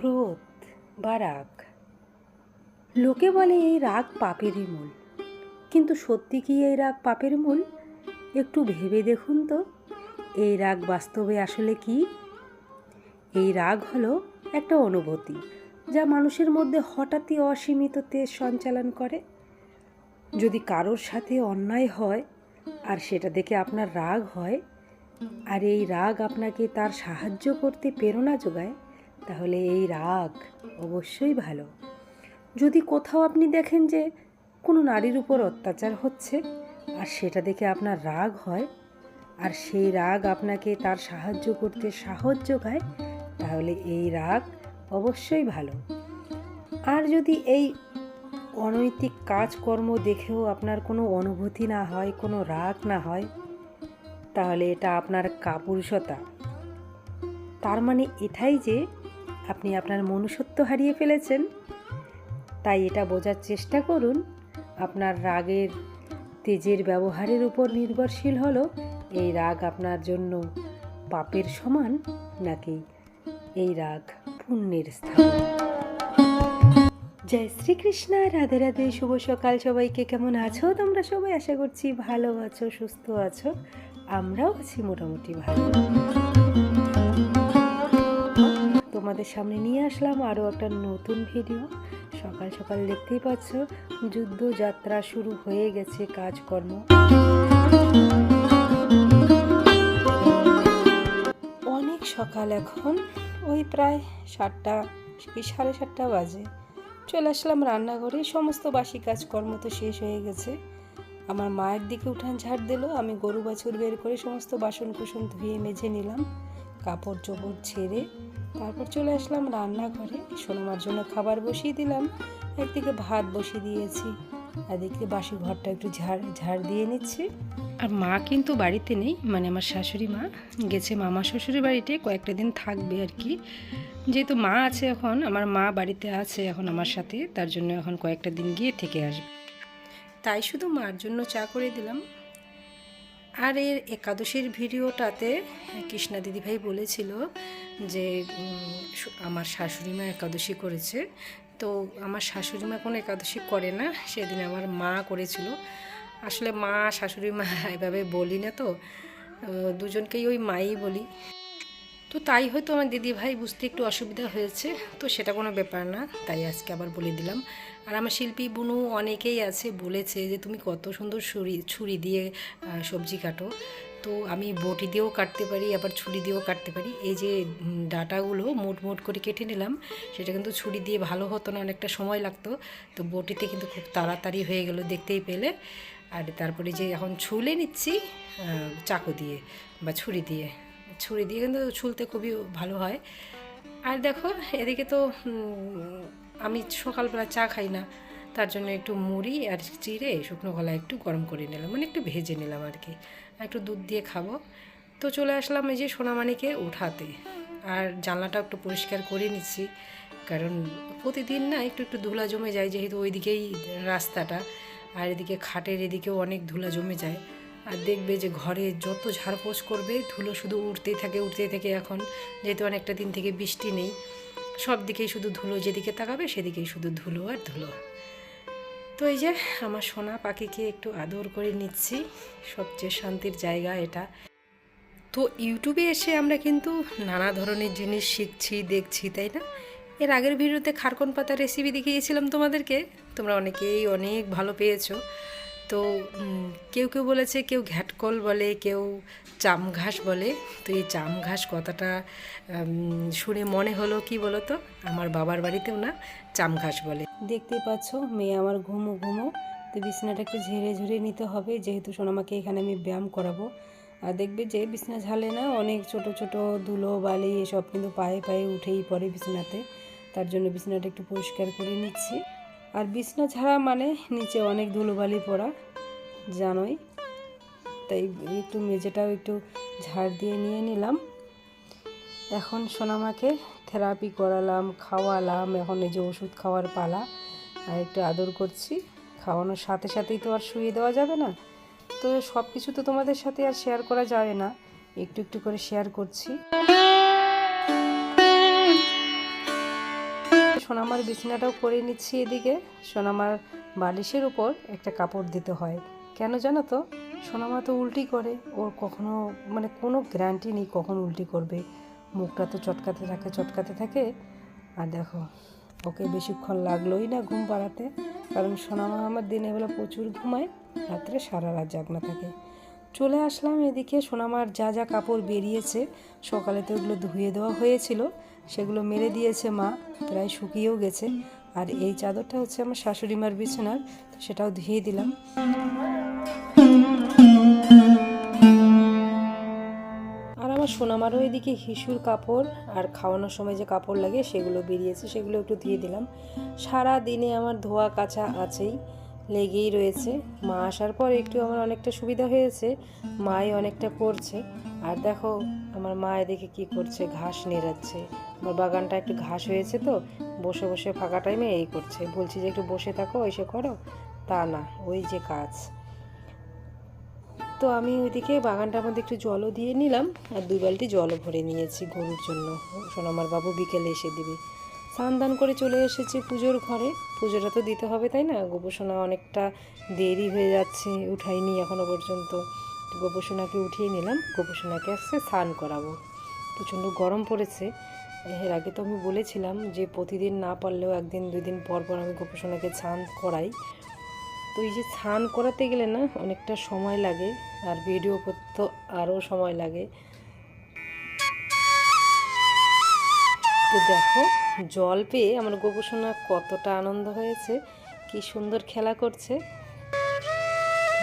ক্রোধ বা রাগ। লোকে বলে এই রাগ পাপেরই মূল। কিন্তু সত্যি কি এই রাগ পাপের মূল? একটু ভেবে দেখুন তো, এই রাগ বাস্তবে আসলে কি? এই রাগ হলো একটা অনুভূতি, যা মানুষের মধ্যে হঠাৎই অসীমিত তেজ সঞ্চালন করে। যদি কারোর সাথে অন্যায় হয় আর সেটা দেখে আপনার রাগ হয়, আর এই রাগ আপনাকে তার সাহায্য করতে প্রেরণা যোগায় তাহলে এই রাগ অবশ্যই ভালো। যদি কোথাও আপনি দেখেন যে কোনো নারীর উপর অত্যাচার হচ্ছে আর সেটা দেখে আপনার রাগ হয় আর সেই রাগ আপনাকে তার সাহায্য করতে সাহস যোগায়, তাহলে এই রাগ অবশ্যই ভালো। আর যদি এই অনৈতিক কাজকর্ম দেখেও আপনার কোনো অনুভূতি না হয়, কোনো রাগ না হয়, তাহলে এটা আপনার কাপুরুষতা। তার মানে এটাই যে আপনি আপনার মনুষ্যত্ব হারিয়ে ফেলেছেন। তাই এটা বোঝার চেষ্টা করুন, আপনার রাগের তেজের ব্যবহারের উপর নির্ভরশীল হলো, এই রাগ আপনার জন্য পাপের সমান নাকি এই রাগ পুণ্যের স্থান? জয় শ্রীকৃষ্ণ, রাধে রাধে, শুভ সকাল সবাইকে। কেমন আছো তোমরা সবাই? আশা করছি ভালো আছো, সুস্থ আছো। আমরাও আছি মোটামুটি ভালো। তোমাদের সামনে নিয়ে আসলাম আরও একটা নতুন ভিডিও সকাল সকাল দেখতেই পাচ্ছ যুদ্ধ যাত্রা শুরু হয়ে গেছে, কাজকর্ম। অনেক সকাল এখন, ওই প্রায় সাতটা কি সাড়ে সাতটা বাজে। চলে আসলাম রান্নাঘরে, সমস্ত বাসি কাজকর্ম তো শেষ হয়ে গেছে। আমার মায়ের দিকে উঠান ঝাড় দিল। আমি গরু বাছুর বের করে সমস্ত বাসন কুসন ধুয়ে মেঝে নিলাম, কাপড় চোপড় ছেড়ে তারপর চলে আসলাম রান্নাঘরে। সোনামার জন্য খাবার বসিয়ে দিলাম, একদিকে ভাত বসিয়ে দিয়েছি, এদিকে বাসি ঘরটা একটু ঝাড় ঝাড় দিয়ে নিচ্ছি। আর মা কিন্তু বাড়িতে নেই মানে আমার শাশুড়ি মা। গেছে মামা শ্বশুরের বাড়িতে, কয়েকটা দিন থাকবে আর কি। যেহেতু মা আছে এখন, আমার মা বাড়িতে আছে এখন আমার সাথে, তার জন্য এখন কয়েকটা দিন গিয়ে থেকে আসবে। তাই শুধু মার জন্য চা করে দিলাম। আর এর একাদশীর ভিডিওটাতে কৃষ্ণা দিদিভাই বলেছিল যে আমার শাশুড়ি মা একাদশী করেছে। তো আমার শাশুড়ি মা কোনো একাদশী করে না, সেদিন আমার মা করেছিল। আসলে মা, শাশুড়ি মা এভাবে বলি না তো দুজনকেই ওই মাই বলি। তো তাই হয়তো আমার দিদি ভাই বুঝতে একটু অসুবিধা হয়েছে, তো সেটা কোনো ব্যাপার না, তাই আজকে আবার বলে দিলাম। আর আমার শিল্পী বুনু অনেকেই আছে বলেছে যে তুমি কত সুন্দর ছুরি ছুরি দিয়ে সবজি কাটো। তো আমি বটি দিয়েও কাটতে পারি, আবার ছুরি দিয়েও কাটতে পারি। এই যে ডাটাগুলো মোট মোট করে কেটে নিলাম, সেটা কিন্তু ছুরি দিয়ে ভালো হতো না, অনেকটা সময় লাগতো। তো বটিতে কিন্তু খুব তাড়াতাড়ি হয়ে গেল দেখতেই পেলে। আর তারপরে যে এখন ছুলে নিচ্ছি চাকু দিয়ে বা ছুরি দিয়ে। ছুরি দিয়ে কিন্তু ছুলতে খুবই ভালো হয়। আর দেখো, এদিকে তো আমি সকালবেলা চা খাই না। তার জন্য একটু মুড়ি আর চিড়ে, শুকনো গলা একটু গরম করে নিলাম। মানে একটু ভেজে নিলাম আর কি। একটু দুধ দিয়ে খাব। তো চলে আসলাম এই যে সোনামানিকে উঠাতে। আর জানলাটা একটু পরিষ্কার করে নিচ্ছি। কারণ প্রতিদিন না একটু একটু ধুলা জমে যায়, যেহেতু ওইদিকেই রাস্তাটা। আর এদিকে খাটের এদিকেও অনেক ধুলা জমে যায়। আর দেখবে যে ঘরে যত ঝাড়পোছ করবে, ধুলো শুধু উঠতেই থাকে উঠতেই থাকে এখন। যেহেতু অনেকটা দিন থেকে বৃষ্টি নেই, সব দিকেই শুধু ধুলো, যেদিকে তাকাবে সেদিকেই শুধু ধুলো আর ধুলো। তো এই যে আমার সোনা পাখিকে একটু আদর করে নিচ্ছি, সবচেয়ে শান্তির জায়গা এটা। তো ইউটিউবে এসে আমরা কিন্তু নানা ধরনের জিনিস শিখছি, দেখছি, তাই না? এর আগের ভিডিওতে খারকন পাতা রেসিপি দেখিয়েছিলাম তোমাদেরকে, তোমরা অনেকেই অনেক ভালো পেয়েছ। তো কেউ কেউ বলেছে কেউ ঘ্যাটকল বলে, কেউ চাম ঘাস বলে। তো এই চাম ঘাস কথাটা শুনে মনে হলো কি বলো তো আমার বাবার বাড়িতেও না চাম ঘাস বলে। দেখতেই পাচ্ছ, মেয়ে আমার ঘুমো ঘুমো। তো বিছানাটা একটু ঝেড়ে ঝুড়ে নিতে হবে, যেহেতু সোনামাকে এখানে আমি ব্যায়াম করাবো। আর দেখবে যে বিছানা ঝালে না, অনেক ছোট ছোট ধুলো, বালি এসব কিন্তু পায়ে পায়ে উঠেই পড়ে বিছানাতে। তার জন্য বিছানাটা একটু পরিষ্কার করে নিচ্ছি। আর বিছনা ছাড়া মানে নিচে অনেক ধুলোবালি পড়া, জানোই। তাই একটু মেঝেটাও একটু ঝাড় দিয়ে নিয়ে নিলাম। এখন সোনামাকে থেরাপি করালাম, খাওয়ালাম। এখন এই যে ওষুধ খাওয়ার পালা, আর একটু আদর করছি। খাওয়ানোর সাথে সাথেই তো আর শুয়ে দেওয়া যাবে না। তো সব কিছু তো তোমাদের সাথে আর শেয়ার করা যাবে না। একটু একটু করে শেয়ার করছি। সোনামার বিছানাটাও করে নিচ্ছি এদিকে। সোনামার বালিশের উপর একটা কাপড় দিতে হয়। কেন জানো তো? সোনামা তো উল্টি করে। ওর কখনো মানে কোনো গ্যারান্টি নেই কখন উল্টি করবে। মুখটা তো চটকাতে থাকে চটকাতে থাকে। আর দেখো, ওকে বেশিক্ষণ লাগলোই না ঘুম পাড়াতে। কারণ সোনামা আমার দিনের বেলা প্রচুর ঘুমায়, রাত্রে সারা রাত জাগনা থাকে। চলে আসলাম এদিকে। সোনামার যা যা কাপড় বেরিয়েছে, সকালে তো ওগুলো ধুয়ে দেওয়া হয়েছিল, সেগুলো মেরে দিয়েছে মা, প্রায় শুকিয়েও গেছে। আর এই চাদরটা হচ্ছে আমার শাশুড়ি মার বিছানার, তো সেটাও ধুয়ে দিলাম। আর আমার সোনামারও এদিকে হিসুর কাপড় আর খাওয়ানোর সময় যে কাপড় লাগে সেগুলো বেরিয়েছে, সেগুলো একটু দিয়ে দিলাম। সারা দিনে আমার ধোয়া কাচা আছেই। লেগেই রয়েছে। মা আসার পর একটু আমার অনেকটা সুবিধা হয়েছে। মাই অনেকটা করছে। আর দেখো, আমার মা এদিকে কি করছে? ঘাস নেড়াচ্ছে। আমার বাগানটা একটু ঘাস হয়েছে তো, বসে বসে ফাঁকা টাইমে এই করছে। বলছি যে, একটু বসে থাকো, এসে করো? তা না, ওই যে কাজ। তো আমি ওইদিকে বাগানটার মধ্যে একটু জলও দিয়ে নিলাম। আর দুই বালতি জলও ভরে নিয়েছি গরুর জন্য। সোনামার বাবু বিকেলে এসে দিবে। স্নান দান করে চলে এসেছি পুজোর ঘরে। পুজোটা তো দিতে হবে, তাই না? গোপসোনা অনেকটা দেরি হয়ে যাচ্ছে, উঠাইনি এখনও পর্যন্ত। গোপসোনাকে উঠিয়ে নিলাম, গোপসোনাকে আজকে স্নান করাবো। প্রচণ্ড গরম পড়েছে। এর আগে তো আমি বলেছিলাম যে প্রতিদিন না পারলেও একদিন, দুই দিন পর পর আমি গোপসোনাকে স্নান করাই। তো এই যে স্নান করাতে গেলে না অনেকটা সময় লাগে, আর ভিডিও করতে আরও সময় লাগে। তো দেখো জল পেয়ে আমার গোপসোনা কতটা আনন্দ হয়েছে, কি সুন্দর খেলা করছে।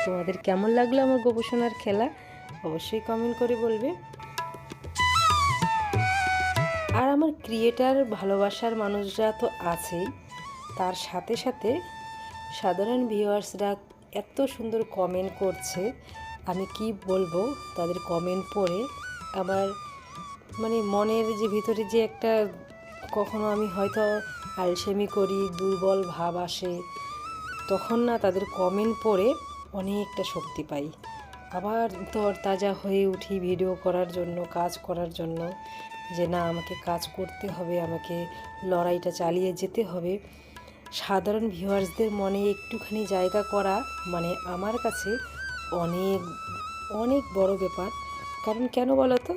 তোমাদের কেমন লাগল আমার গোপসোনার খেলা? অবশ্যই কমেন্ট করে বলবে। আর আমার ক্রিয়েটার ভালোবাসার মানুষরা তো আছেই, তার সাথে সাথে সাধারণ ভিউয়ার্সরা এত সুন্দর কমেন্ট করছে, আমি কি বলব? তাদের কমেন্ট পড়ে আমার মানে মনের যে ভিতরে যে একটা কখনো আমি হয়তো আলসেমি করি, দুর্বল ভাব আসে, তখন না তাদের কমেন্ট পড়ে অনেকটা শক্তি পাই। আবার তর তাজা হয়ে উঠি ভিডিও করার জন্য, কাজ করার জন্য, যে না, আমাকে কাজ করতে হবে, আমাকে লড়াইটা চালিয়ে যেতে হবে। সাধারণ ভিউয়ার্সদের মনে একটুখানি জায়গা করা মানে আমার কাছে অনেক অনেক বড় ব্যাপার। কারণ কেন বলো তো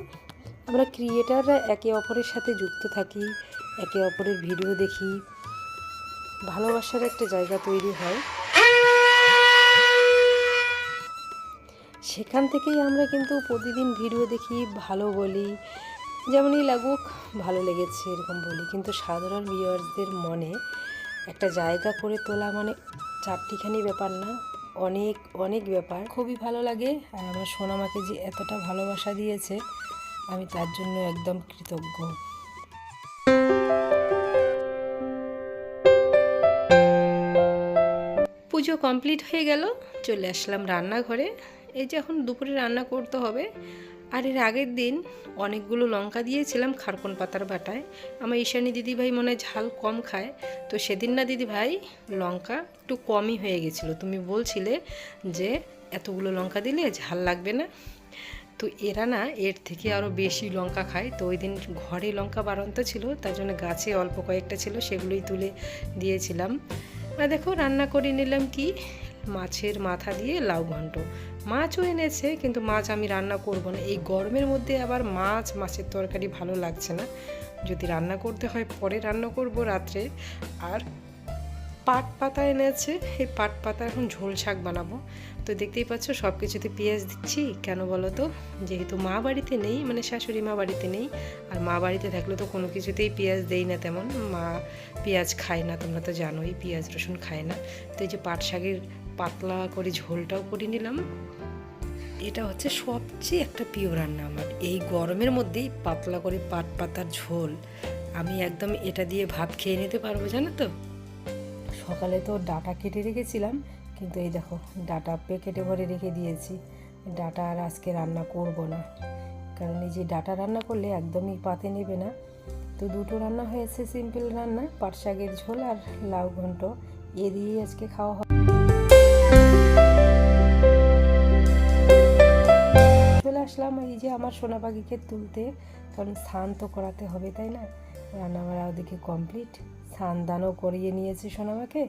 আমরা ক্রিয়েটাররা একে অপরের সাথে যুক্ত থাকি একে অপরের ভিডিও দেখি। ভালোবাসার একটা জায়গা তৈরি হয়। সেখান থেকেই আমরা কিন্তু প্রতিদিন ভিডিও দেখি, ভালো বলি, যেমনই লাগুক, ভালো লেগেছে এরকম বলি। কিন্তু সাধারণ ভিউয়ার্সদের মনে একটা জায়গা করে তোলা মানে চারটিখানি ব্যাপার না, অনেক অনেক ব্যাপার। খুবই ভালো লাগে, আর আমার সোনামাকে যে এতটা ভালোবাসা দিয়েছে, আমি তার জন্য একদম কৃতজ্ঞ। পুজো কমপ্লিট হয়ে গেল, চলে আসলাম রান্নাঘরে। এই যে এখন দুপুরে রান্না করতে হবে, আর এর আগের দিন অনেকগুলো লঙ্কা দিয়েছিলাম খারকন পাতার বাটায়। আমার ঈশানী দিদিভাই মনে ঝাল কম খায়, তো সেদিন না দিদিভাই লঙ্কা একটু কমই হয়ে গেছিল। তুমি বলছিলে যে এতগুলো লঙ্কা দিলে ঝাল লাগবে না। তো এরা না এর থেকে আরও বেশি লঙ্কা খায়। তো ওই দিন ঘরে লঙ্কা বাড়ন্ত ছিল, তার জন্য গাছে অল্প কয়েকটা ছিল, সেগুলোই তুলে দিয়েছিলাম। আর দেখো, রান্না করে নিলাম কি? মাছের মাথা দিয়ে লাউ ঘন্ট। মাছও এনেছে, কিন্তু মাছ আমি রান্না করব না। এই গরমের মধ্যে আবার মাছ, মাছের তরকারি ভালো লাগছে না। যদি রান্না করতে হয়, পরে রান্না করব রাত্রে। আর পাট পাতা এনেছে, এই পাট পাতা এখন ঝোল শাক বানাবো। তো দেখতেই পাচ্ছ সব কিছুতে পেঁয়াজ দিচ্ছি। কেন বলো তো? যেহেতু মা বাড়িতে নেই মানে শাশুড়ি মা বাড়িতে নেই, আর মা বাড়িতে থাকলে তো কোনো কিছুতেই পেঁয়াজ দেই না তেমন। মা পেঁয়াজ খায় না, তোমরা তো জানোই, পেঁয়াজ রসুন খায় না। তো এই যে পাট শাকের পাতলা করে ঝোলটাও করে নিলাম। এটা হচ্ছে সবচেয়ে একটা প্রিয় রান্না আমার। এই গরমের মধ্যেই পাতলা করে পাট পাতার ঝোল, আমি একদম এটা দিয়ে ভাত খেয়ে নিতে পারব, জানো তো? সকালে তো ডাটা কেটে রেখেছিলাম, কিন্তু এই দেখো ডাটা প্যাকেটে ভরে রেখে দিয়েছি। ডাটা আর আজকে রান্না করব না, কারণ এই যে ডাটা রান্না করলে একদমই পাতে নেবে না। তো দুটো রান্না হয়েছে, সিম্পল রান্না, পাট শাকের ঝোল আর লাউ ঘন্ট। এ দিয়েই আজকে খাওয়া হবে। চলে আসলাম এই যে আমার সোনা পাখিকে তুলতে, কারণ স্নান তো করাতে হবে, তাই না? রান্না বাড়া ওদিকে কমপ্লিট স্নান দানও করিয়ে নিয়েছি সোনামাকে।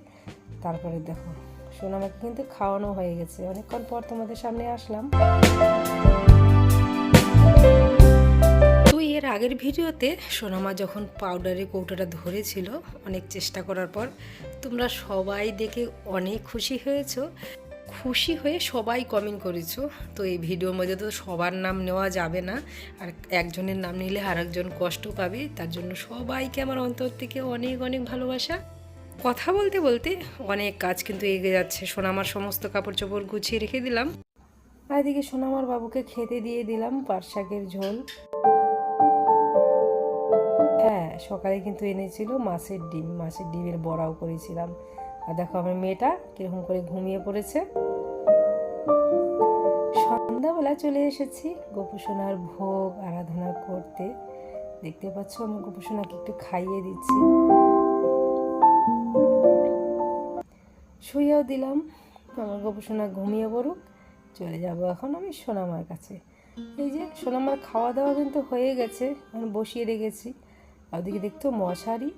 তারপরে দেখো, সোনামাকে কিন্তু খাওয়ানো হয়ে গেছে। অনেকক্ষণ পর তোমাদের সামনে আসলাম। এর আগের ভিডিওতে সোনামা যখন পাউডারে কৌটোটা ধরেছিল অনেক চেষ্টা করার পর, তোমরা সবাই দেখে অনেক খুশি হয়েছো। খুশি হয়ে সবাই কমেন্ট করেছ। তো এই ভিডিওর মধ্যে তো সবার নাম নেওয়া যাবে না। আর একজনের নাম নিলে আর একজন কষ্ট পাবে। তার জন্য সবাইকে আমার অন্তর থেকে অনেক অনেক ভালোবাসা। কথা বলতে বলতে অনেক কাজ কিন্তু এগিয়ে যাচ্ছে। সোনামার সমস্ত কাপড় চোপড় গুছিয়ে রেখে দিলাম। আর এদিকে সোনামার বাবুকে খেতে দিয়ে দিলাম পাট শাকের ঝোল। হ্যাঁ সকালে কিন্তু এনেছিল মাছের ডিম। মাছের ডিমের বড়াও করেছিলাম। আর দেখো আমার মেয়েটা কীরকম করে ঘুমিয়ে পড়েছে। সন্ধ্যাবেলা চলে এসেছি গোপুসোনার ভোগ আরাধনা করতে। দেখতে পাচ্ছ আমি গোপুসোনাকে একটু খাইয়ে দিচ্ছি। শুয়েও দিলাম, আমার গোপুসোনা ঘুমিয়ে পড়ুক, চলে যাব এখন আমি সোনামার কাছে। এই যে সোনামার খাওয়া দাওয়া কিন্তু হয়ে গেছে আমি বসিয়ে রেখেছি। আর ওদিকে দেখতো মশারি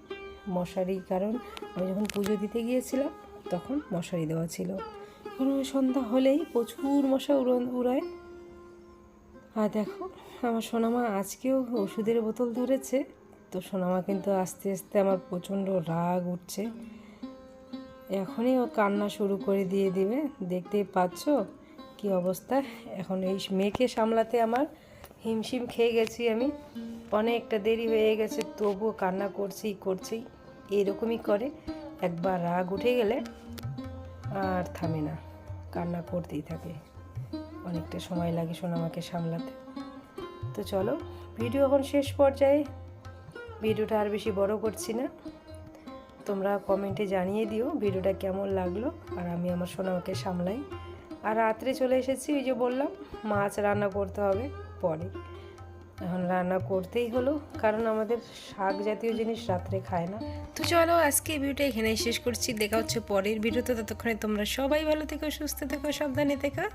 মশারি কারণ, আমি যখন পুজো দিতে গিয়েছিলাম, তখন মশারি দেওয়া ছিল। কারণ সন্ধ্যা হলেই প্রচুর মশা উড়ন, উড়ায়। আর দেখো, আমার সোনামা আজকেও ওষুধের বোতল ধরেছে। তো সোনামা কিন্তু আস্তে আস্তে আমার প্রচণ্ড রাগ উঠছে। এখনই ও কান্না শুরু করে দিয়ে দিবে। দেখতেই পাচ্ছ কি অবস্থা। এখন এই মেয়েকে সামলাতে আমার হিমশিম খেয়ে গেছি আমি। অনেকটা দেরি হয়ে গেছে, তবুও কান্না করছি করছি। এরকমই করে, একবার রাগ উঠে গেলে আর থামে না। কান্না করতেই থাকে। অনেকটা সময় লাগে সোনামাকে সামলাতে। তো চলো, ভিডিও এখন শেষ পর্যায়ে। ভিডিওটা আর বেশি বড় করছি না। তোমরা কমেন্টে জানিয়ে দিও ভিডিওটা কেমন লাগল, আর আমি আমার সোনামাকে সামলাই। আর রাত্রে চলে এসেছি, ওই যে বললাম, মাছ রান্না করতে হবে পরে। এখন রান্না করতেই হলো, কারণ আমাদের শাক জাতীয় জিনিস রাত্রে খায় না। তো চলো, আজকে এই ভিডিওটা এখানে শেষ করছি। দেখা হচ্ছে পরের ভিডিওতে। ততক্ষণে তোমরা সবাই ভালো থেকো, সুস্থ থেকো, সাবধানে থেকো।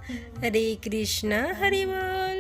হরে কৃষ্ণা, হরি বল।